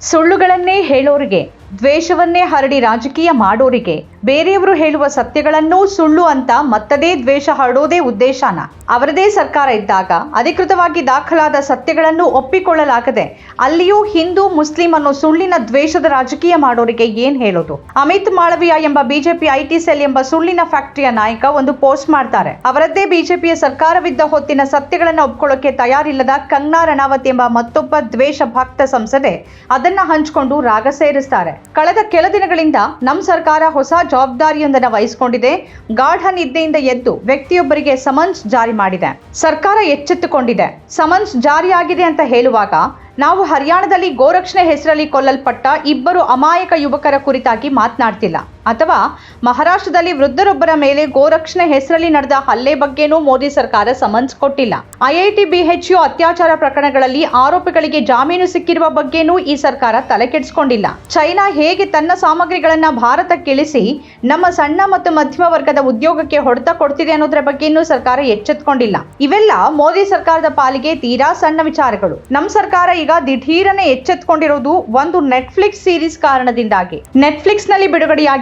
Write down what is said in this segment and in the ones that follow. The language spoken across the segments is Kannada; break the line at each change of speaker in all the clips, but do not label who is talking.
ಸುಳ್ಳುಗಳನ್ನೇ ಹೇಳೋರಿಗೆ ದ್ವೇಷವನ್ನೇ ಹರಡಿ ರಾಜಕೀಯ ಮಾಡೋರಿಗೆ ಬೇರೆಯವರು ಹೇಳುವ ಸತ್ಯಗಳನ್ನೂ ಸುಳ್ಳು ಅಂತ ಮತ್ತದೇ ದ್ವೇಷ ಹರಡೋದೇ ಉದ್ದೇಶನ. ಅವರದೇ ಸರ್ಕಾರ ಇದ್ದಾಗ ಅಧಿಕೃತವಾಗಿ ದಾಖಲಾದ ಸತ್ಯಗಳನ್ನು ಒಪ್ಪಿಕೊಳ್ಳಲಾಗದೆ ಅಲ್ಲಿಯೂ ಹಿಂದೂ, ಮುಸ್ಲಿಂ ಅನ್ನೋ ಸುಳ್ಳಿನ ದ್ವೇಷದ ರಾಜಕೀಯ ಮಾಡೋರಿಗೆ ಏನ್ ಹೇಳೋದು? ಅಮಿತ್ ಮಾಳವಿಯಾ ಎಂಬ ಬಿಜೆಪಿ ಐಟಿ ಸೆಲ್ ಎಂಬ ಸುಳ್ಳಿನ ಫ್ಯಾಕ್ಟರಿಯ ನಾಯಕ ಒಂದು ಪೋಸ್ಟ್ ಮಾಡ್ತಾರೆ. ಅವರದ್ದೇ ಬಿಜೆಪಿಯ ಸರ್ಕಾರವಿದ್ದ ಹೊತ್ತಿನ ಸತ್ಯಗಳನ್ನು ಒಪ್ಕೊಳ್ಳೋಕೆ ತಯಾರಿಲ್ಲದ ಕಂಗ್ನಾ ರಣಾವತ್ ಎಂಬ ಮತ್ತೊಬ್ಬ ದ್ವೇಷ ಭಕ್ತ ಸಂಸದೆ ಅದನ್ನ ಹಂಚಿಕೊಂಡು ರಾಗ ಸೇರಿಸ್ತಾರೆ. ಕಳೆದ ಕೆಲ ದಿನಗಳಿಂದ ನಮ್ಮ ಸರ್ಕಾರ ಹೊಸ ಜವಾಬ್ದಾರಿಯೊಂದನ್ನು ವಹಿಸಿಕೊಂಡಿದೆ. ಗಾಢ ನಿದ್ದೆಯಿಂದ ಎದ್ದು ವ್ಯಕ್ತಿಯೊಬ್ಬರಿಗೆ ಸಮನ್ಸ್ ಜಾರಿ ಮಾಡಿದೆ. ಸರ್ಕಾರ ಎಚ್ಚೆತ್ತುಕೊಂಡಿದೆ. ಸಮನ್ಸ್ ಜಾರಿಯಾಗಿದೆ ಅಂತ ಹೇಳುವಾಗ ನಾವು ಹರಿಯಾಣದಲ್ಲಿ ಗೋರಕ್ಷಣೆ ಹೆಸರಲ್ಲಿ ಕೊಲ್ಲಲ್ಪಟ್ಟ ಇಬ್ಬರು ಅಮಾಯಕ ಯುವಕರ ಕುರಿತಾಗಿ ಮಾತನಾಡ್ತಿಲ್ಲ. ಅಥವಾ ಮಹಾರಾಷ್ಟ್ರದಲ್ಲಿ ವೃದ್ಧರೊಬ್ಬರ ಮೇಲೆ ಗೋರಕ್ಷಣೆ ಹೆಸರಲ್ಲಿ ನಡೆದ ಹಲ್ಲೆ ಬಗ್ಗೆನೂ ಮೋದಿ ಸರ್ಕಾರ ಸಮನ್ಸ್ ಕೊಟ್ಟಿಲ್ಲ. ಐಐಟಿ, ಬಿಎಚ್ಯು ಅತ್ಯಾಚಾರ ಪ್ರಕರಣಗಳಲ್ಲಿ ಆರೋಪಿಗಳಿಗೆ ಜಾಮೀನು ಸಿಕ್ಕಿರುವ ಬಗ್ಗೆನೂ ಈ ಸರ್ಕಾರ ತಲೆಕೆಡಿಸಿಕೊಂಡಿಲ್ಲ ಚೈನಾ ಹೇಗೆ ತನ್ನ ಸಾಮಗ್ರಿಗಳನ್ನ ಭಾರತಕ್ಕಿಳಿಸಿ ನಮ್ಮ ಸಣ್ಣ ಮತ್ತು ಮಧ್ಯಮ ವರ್ಗದ ಉದ್ಯೋಗಕ್ಕೆ ಹೊಡೆತ ಕೊಡ್ತಿದೆ ಅನ್ನೋದ್ರ ಬಗ್ಗೆನೂ ಸರ್ಕಾರ ಎಚ್ಚೆತ್ಕೊಂಡಿಲ್ಲ. ಇವೆಲ್ಲ ಮೋದಿ ಸರ್ಕಾರದ ಪಾಲಿಗೆ ತೀರಾ ಸಣ್ಣ ವಿಚಾರಗಳು. ನಮ್ಮ ಸರ್ಕಾರ ಈಗ ದಿಢೀರನೆ ಎಚ್ಚೆತ್ಕೊಂಡಿರೋದು ಒಂದು ನೆಟ್ಫ್ಲಿಕ್ಸ್ ಸೀರೀಸ್ ಕಾರಣದಿಂದಾಗಿ. ನೆಟ್ಫ್ಲಿಕ್ಸ್ನಲ್ಲಿ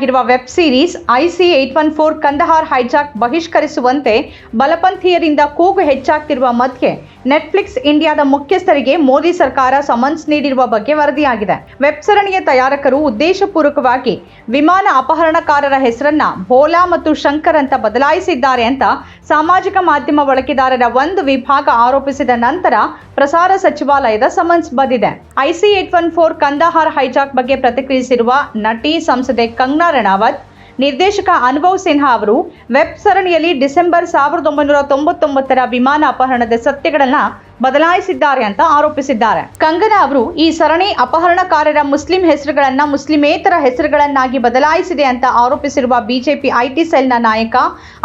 ಬಿಡುಗಡೆಯಾಗಿರುವ web series IC eight one four Kandahar hijack ಬಹಿಷ್ಕರಿಸುವಂತೆ ಬಲಪಂಥೀಯರಿಂದ ಕೂಗು ಹೆಚ್ಚಾಗ್ತಿರುವ ಮಧ್ಯೆ ನೆಟ್ಫ್ಲಿಕ್ಸ್ ಇಂಡಿಯಾದ ಮುಖ್ಯಸ್ಥರಿಗೆ ಮೋದಿ ಸರ್ಕಾರ ಸಮನ್ಸ್ ನೀಡಿರುವ ಬಗ್ಗೆ ವರದಿಯಾಗಿದೆ. ವೆಬ್ ಸರಣಿಯ ತಯಾರಕರು ಉದ್ದೇಶಪೂರ್ವಕವಾಗಿ ವಿಮಾನ ಅಪಹರಣಕಾರರ ಹೆಸರನ್ನ ಭೋಲಾ ಮತ್ತು ಶಂಕರ್ ಅಂತ ಬದಲಾಯಿಸಿದ್ದಾರೆ ಅಂತ ಸಾಮಾಜಿಕ ಮಾಧ್ಯಮ ಬಳಕೆದಾರರ ಒಂದು ವಿಭಾಗ ಆರೋಪಿಸಿದ ನಂತರ ಪ್ರಸಾರ ಸಚಿವಾಲಯದ ಸಮನ್ಸ್ ಬಂದಿದೆ. IC eight one four Kandahar hijack ಬಗ್ಗೆ ಪ್ರತಿಕ್ರಿಯಿಸಿರುವ ನಟಿ ಸಂಸದೆ ಕಂಗನಾ ರಣಾವತ್ ನಿರ್ದೇಶಕ ಅನುಭವ್ ಸಿನ್ಹಾ ಅವರು ವೆಬ್ ಸರಣಿಯಲ್ಲಿ ಡಿಸೆಂಬರ್ ಸಾವಿರದ ಒಂಬೈನೂರ ತೊಂಬತ್ತೊಂಬತ್ತರ ವಿಮಾನ ಅಪಹರಣದ ಸತ್ಯಗಳನ್ನ ಬದಲಾಯಿಸಿದ್ದಾರೆ ಅಂತ ಆರೋಪಿಸಿದ್ದಾರೆ. ಕಂಗನಾ ಅವರು ಈ ಸರಣಿ ಅಪಹರಣಕಾರರ ಮುಸ್ಲಿಂ ಹೆಸರುಗಳನ್ನ ಮುಸ್ಲಿಮೇತರ ಹೆಸರುಗಳನ್ನಾಗಿ ಬದಲಾಯಿಸಿದೆ ಅಂತ ಆರೋಪಿಸಿರುವ ಬಿಜೆಪಿ ಐಟಿ ಸೆಲ್ನ ನಾಯಕ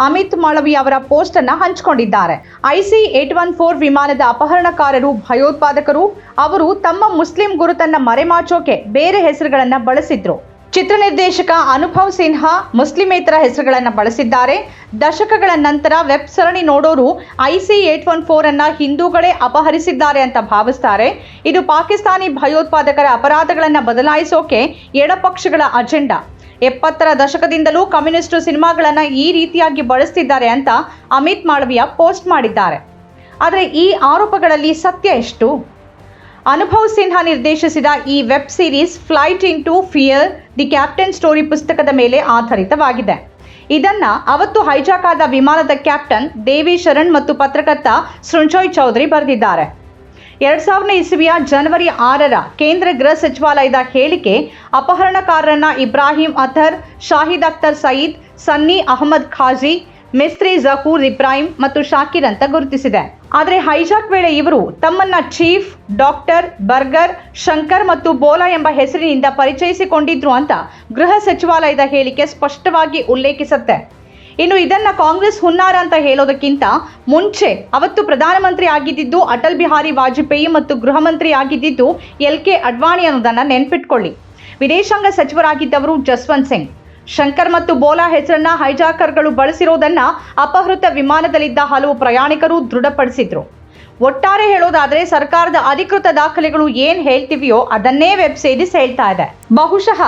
ಅಮಿತ್ ಮಾಳವಿ ಅವರ ಪೋಸ್ಟ್ ಅನ್ನ ಹಂಚಿಕೊಂಡಿದ್ದಾರೆ. ಐಸಿ ಏಟ್ ಒನ್ ಫೋರ್ ವಿಮಾನದ ಅಪಹರಣಕಾರರು, ಭಯೋತ್ಪಾದಕರು, ಅವರು ತಮ್ಮ ಮುಸ್ಲಿಂ ಗುರುತನ್ನ ಮರೆಮಾಚೋಕೆ ಬೇರೆ ಹೆಸರುಗಳನ್ನ ಬಳಸಿದ್ರು. ಚಿತ್ರ ನಿರ್ದೇಶಕ ಅನುಭವ್ ಸಿನ್ಹಾ ಮುಸ್ಲಿಮೇತರ ಹೆಸರುಗಳನ್ನು ಬಳಸಿದ್ದಾರೆ. ದಶಕಗಳ ನಂತರ ವೆಬ್ ಸರಣಿ ನೋಡೋರು ಐಸಿ ಏಟ್ ಒನ್ ಫೋರ್ ಅನ್ನ ಹಿಂದೂಗಳೇ ಅಪಹರಿಸಿದ್ದಾರೆ ಅಂತ ಭಾವಿಸ್ತಾರೆ. ಇದು ಪಾಕಿಸ್ತಾನಿ ಭಯೋತ್ಪಾದಕರ ಅಪರಾಧಗಳನ್ನು ಬದಲಾಯಿಸೋಕೆ ಎಡಪಕ್ಷಗಳ ಅಜೆಂಡಾ. ಎಪ್ಪತ್ತರ ದಶಕದಿಂದಲೂ ಕಮ್ಯುನಿಸ್ಟು ಸಿನಿಮಾಗಳನ್ನು ಈ ರೀತಿಯಾಗಿ ಬಳಸ್ತಿದ್ದಾರೆ ಅಂತ ಅಮಿತ್ ಮಾಳವಿಯ ಪೋಸ್ಟ್ ಮಾಡಿದ್ದಾರೆ. ಆದರೆ ಈ ಆರೋಪಗಳಲ್ಲಿ ಸತ್ಯ ಎಷ್ಟು? ಅನುಭವ್ ಸಿನ್ಹಾ ನಿರ್ದೇಶಿಸಿದ ಈ web series flight into fear the captain story ಪುಸ್ತಕದ ಮೇಲೆ ಆಧಾರಿತವಾಗಿದೆ. ಇದನ್ನ ಅವತ್ತು ಹೈಜಾಕ್ ಆದ ವಿಮಾನದ ಕ್ಯಾಪ್ಟನ್ ದೇವಿ ಶರಣ್ ಮತ್ತು ಪತ್ರಕರ್ತ ಸೃಂಜಯ್ ಚೌಧರಿ ಬರೆದಿದ್ದಾರೆ. ಎರಡ್ ಸಾವಿರದ ಇಸವಿಯ ಜನವರಿ ಆರರ ಕೇಂದ್ರ ಗೃಹ ಸಚಿವಾಲಯದ ಹೇಳಿಕೆ ಅಪಹರಣಕಾರರನ್ನ ಇಬ್ರಾಹಿಂ ಅಥರ್, ಶಾಹಿದ್ ಅಖ್ತರ್ ಸಯೀದ್, ಸನ್ನಿ ಅಹಮದ್ ಖಾಜಿ, ಮಿಸ್ತ್ರಿ ಜಹೂರ್ ಇಬ್ರಾಹಿಂ ಮತ್ತು ಶಾಕಿರ್ ಅಂತ ಗುರುತಿಸಿದೆ. ಆದರೆ ಹೈಜಾಕ್ ವೇಳೆ ಇವರು ತಮ್ಮನ್ನ ಚೀಫ್, ಡಾಕ್ಟರ್, ಬರ್ಗರ್, ಶಂಕರ್ ಮತ್ತು ಬೋಲಾ ಎಂಬ ಹೆಸರಿನಿಂದ ಪರಿಚಯಿಸಿಕೊಂಡಿದ್ರು ಅಂತ ಗೃಹ ಸಚಿವಾಲಯದ ಹೇಳಿಕೆ ಸ್ಪಷ್ಟವಾಗಿ ಉಲ್ಲೇಖಿಸುತ್ತೆ. ಇನ್ನು ಇದನ್ನ ಕಾಂಗ್ರೆಸ್ ಹುನ್ನಾರ ಅಂತ ಹೇಳೋದಕ್ಕಿಂತ ಮುಂಚೆ ಅವತ್ತು ಪ್ರಧಾನಮಂತ್ರಿ ಆಗಿದ್ದಿದ್ದು ಅಟಲ್ ಬಿಹಾರಿ ವಾಜಪೇಯಿ ಮತ್ತು ಗೃಹ ಮಂತ್ರಿ ಆಗಿದ್ದಿದ್ದು ಎಲ್ ಕೆ ಅಡ್ವಾಣಿ ಅನ್ನೋದನ್ನ ನೆನ್ಪಿಟ್ಕೊಳ್ಳಿ. ವಿದೇಶಾಂಗ ಸಚಿವರಾಗಿದ್ದವರು ಜಸ್ವಂತ್ ಸಿಂಗ್. ಶಂಕರ್ ಮತ್ತು ಬೋಲಾ ಹೆಸರನ್ನ ಹೈಜಾಕರ್ಗಳು ಬಳಸಿರೋದನ್ನ ಅಪಹೃತ ವಿಮಾನದಲ್ಲಿದ್ದ ಹಲವು ಪ್ರಯಾಣಿಕರು ದೃಢಪಡಿಸಿದ್ರು. ಒಟ್ಟಾರೆ ಹೇಳೋದಾದ್ರೆ ಸರ್ಕಾರದ ಅಧಿಕೃತ ದಾಖಲೆಗಳು ಏನ್ ಹೇಳ್ತಿವೆಯೋ ಅದನ್ನೇ ವೆಬ್ ಸೀರೀಸ್ ಹೇಳ್ತಾ ಇದೆ. ಬಹುಶಃ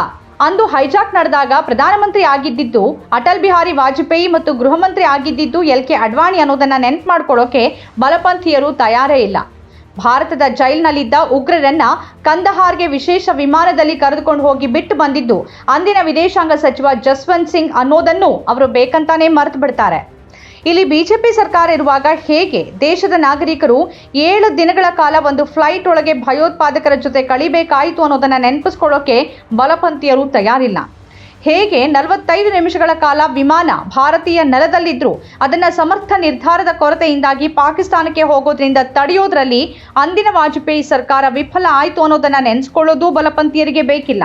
ಅಂದು ಹೈಜಾಕ್ ನಡೆದಾಗ ಪ್ರಧಾನಮಂತ್ರಿ ಆಗಿದ್ದಿದ್ದು, ಅಟಲ್ ಬಿಹಾರಿ ವಾಜಪೇಯಿ ಮತ್ತು ಗೃಹ ಮಂತ್ರಿ ಆಗಿದ್ದಿದ್ದು ಎಲ್ ಕೆ ಅಡ್ವಾಣಿ ಅನ್ನೋದನ್ನ ನೆನ್ಪು ಮಾಡ್ಕೊಳ್ಳೋಕೆ ಬಲಪಂಥೀಯರು ತಯಾರೇ ಇಲ್ಲ. ಭಾರತದ ಜೈಲ್ನಲ್ಲಿದ್ದ ಉಗ್ರರನ್ನ ಕಂದಹಾರ್ಗೆ ವಿಶೇಷ ವಿಮಾನದಲ್ಲಿ ಕರೆದುಕೊಂಡು ಹೋಗಿ ಬಿಟ್ಟು ಬಂದಿದ್ದು, ಅಂದಿನ ವಿದೇಶಾಂಗ ಸಚಿವ ಜಸ್ವಂತ್ ಸಿಂಗ್ ಅನ್ನೋದನ್ನು ಅವರು ಬೇಕಂತಾನೆ ಮರೆತು ಬಿಡ್ತಾರೆ. ಇಲ್ಲಿ ಬಿಜೆಪಿ ಸರ್ಕಾರ ಇರುವಾಗ ಹೇಗೆ? ದೇಶದ ನಾಗರಿಕರು ಏಳು ದಿನಗಳ ಕಾಲ ಒಂದು ಫ್ಲೈಟ್ ಒಳಗೆ ಭಯೋತ್ಪಾದಕರ ಜೊತೆ ಕಳಿಬೇಕಾಯಿತು ಅನ್ನೋದನ್ನ ನೆನಪಿಸ್ಕೊಳ್ಳೋಕೆ ಬಲಪಂಥೀಯರು ತಯಾರಿಲ್ಲ. ಹೇಗೆ ನಲವತ್ತೈದು ನಿಮಿಷಗಳ ಕಾಲ ವಿಮಾನ ಭಾರತೀಯ ನೆಲದಲ್ಲಿದ್ದರೂ ಅದನ್ನ ಸಮರ್ಥ ನಿರ್ಧಾರದ ಕೊರತೆಯಿಂದಾಗಿ ಪಾಕಿಸ್ತಾನಕ್ಕೆ ಹೋಗೋದ್ರಿಂದ ತಡೆಯೋದ್ರಲ್ಲಿ ಅಂದಿನ ವಾಜಪೇಯಿ ಸರ್ಕಾರ ವಿಫಲ ಆಯಿತು ಅನ್ನೋದನ್ನ ನೆನೆಸ್ಕೊಳ್ಳೋದು ಬಲಪಂಥೀಯರಿಗೆ ಬೇಕಿಲ್ಲ.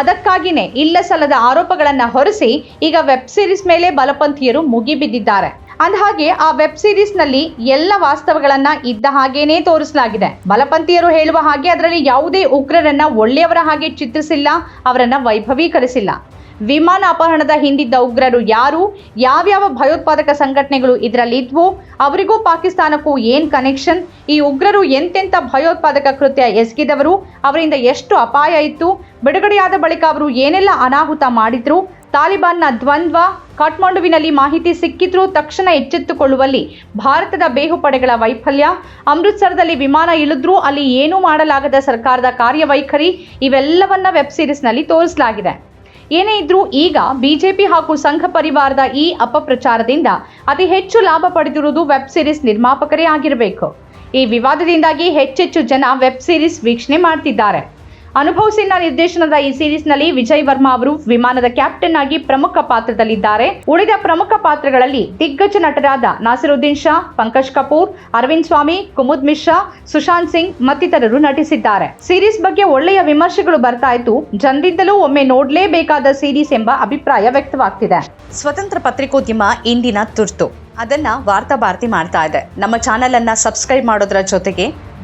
ಅದಕ್ಕಾಗಿನೇ ಇಲ್ಲ ಸಲ್ಲದ ಆರೋಪಗಳನ್ನು ಹೊರಿಸಿ ಈಗ ವೆಬ್ ಸೀರೀಸ್ ಮೇಲೆ ಬಲಪಂಥೀಯರು ಮುಗಿಬಿದ್ದಿದ್ದಾರೆ. ಅಂದಹಾಗೆ ಆ ವೆಬ್ ಸೀರೀಸ್ನಲ್ಲಿ ಎಲ್ಲ ವಾಸ್ತವಗಳನ್ನ ಇದ್ದ ಹಾಗೇನೇ ತೋರಿಸಲಾಗಿದೆ. ಬಲಪಂಥೀಯರು ಹೇಳುವ ಹಾಗೆ ಅದರಲ್ಲಿ ಯಾವುದೇ ಉಗ್ರರನ್ನ ಒಳ್ಳೆಯವರ ಹಾಗೆ ಚಿತ್ರಿಸಿಲ್ಲ, ಅವರನ್ನ ವೈಭವೀಕರಿಸಿಲ್ಲ. ವಿಮಾನ ಅಪಹರಣದ ಹಿಂದಿದ್ದ ಉಗ್ರರು ಯಾರು? ಯಾವ್ಯಾವ ಭಯೋತ್ಪಾದಕ ಸಂಘಟನೆಗಳು ಇದರಲ್ಲಿ ಇದ್ವು ಅವರಿಗೂ ಪಾಕಿಸ್ತಾನಕ್ಕೂ ಏನ್ ಕನೆಕ್ಷನ್ ಈ ಉಗ್ರರು ಎಂತೆಂಥ ಭಯೋತ್ಪಾದಕ ಕೃತ್ಯ ಎಸಗಿದವರು? ಅವರಿಂದ ಎಷ್ಟು ಅಪಾಯ ಇತ್ತು? ಬಿಡುಗಡೆಯಾದ ಬಳಿಕ ಅವರು ಏನೆಲ್ಲ ಅನಾಹುತ ಮಾಡಿದ್ರು? ತಾಲಿಬಾನ್ನ ದ್ವಂದ್ವ, ಕಾಠ್ಮಾಂಡುವಿನಲ್ಲಿ ಮಾಹಿತಿ ಸಿಕ್ಕಿದ್ರೂ ತಕ್ಷಣ ಎಚ್ಚೆತ್ತುಕೊಳ್ಳುವಲ್ಲಿ ಭಾರತದ ಬೇಹುಪಡೆಗಳ ವೈಫಲ್ಯ, ಅಮೃತ್ಸರದಲ್ಲಿ ವಿಮಾನ ಇಳಿದ್ರೂ ಅಲ್ಲಿ ಏನೂ ಮಾಡಲಾಗದ ಸರ್ಕಾರದ ಕಾರ್ಯವೈಖರಿ, ಇವೆಲ್ಲವನ್ನ ವೆಬ್ ಸೀರೀಸ್ನಲ್ಲಿ ತೋರಿಸಲಾಗಿದೆ. ಏನೇ ಇದ್ರೂ ಈಗ ಬಿಜೆಪಿ ಹಾಗೂ ಸಂಘ ಪರಿವಾರದ ಈ ಅಪಪ್ರಚಾರದಿಂದ ಅತಿ ಹೆಚ್ಚು ಲಾಭ ಪಡೆದಿರುವುದು ವೆಬ್ ಸೀರೀಸ್ ನಿರ್ಮಾಪಕರೇ ಆಗಿರಬೇಕು. ಈ ವಿವಾದದಿಂದಾಗಿ ಹೆಚ್ಚೆಚ್ಚು ಜನ ವೆಬ್ ಸೀರೀಸ್ ವೀಕ್ಷಣೆ ಮಾಡ್ತಿದ್ದಾರೆ. ಅನುಭವ್ ಸಿನ್ಹಾ ನಿರ್ದೇಶನದ ಈ ಸೀರೀಸ್ನಲ್ಲಿ ವಿಜಯ್ ವರ್ಮಾ ಅವರು ವಿಮಾನದ ಕ್ಯಾಪ್ಟನ್ ಆಗಿ ಪ್ರಮುಖ ಪಾತ್ರದಲ್ಲಿದ್ದಾರೆ. ಉಳಿದ ಪ್ರಮುಖ ಪಾತ್ರಗಳಲ್ಲಿ ದಿಗ್ಗಜ ನಟರಾದ ನಾಸಿರುದ್ದೀನ್ ಶಾ, ಪಂಕಜ್ ಕಪೂರ್, ಅರವಿಂದ್ ಸ್ವಾಮಿ, ಕುಮುದ್ ಮಿಶ್ರಾ, ಸುಶಾಂತ್ ಸಿಂಗ್ ಮತ್ತಿತರರು ನಟಿಸಿದ್ದಾರೆ. ಸೀರೀಸ್ ಬಗ್ಗೆ ಒಳ್ಳೆಯ ವಿಮರ್ಶೆಗಳು ಬರ್ತಾ ಇದ್ದು, ಜನರಿಂದಲೂ ಒಮ್ಮೆ ನೋಡಲೇಬೇಕಾದ ಸೀರೀಸ್ ಎಂಬ ಅಭಿಪ್ರಾಯ ವ್ಯಕ್ತವಾಗ್ತಿದೆ. ಸ್ವತಂತ್ರ ಪತ್ರಿಕೋದ್ಯಮ ಇಂದಿನ ತುರ್ತು. ಅದನ್ನ ವಾರ್ತಾ ಭಾರತಿ ಮಾಡ್ತಾ ಇದೆ. ನಮ್ಮ ಚಾನೆಲ್ ಅನ್ನ ಸಬ್ಸ್ಕ್ರೈಬ್ ಮಾಡೋದ್ರ ಜೊತೆಗೆ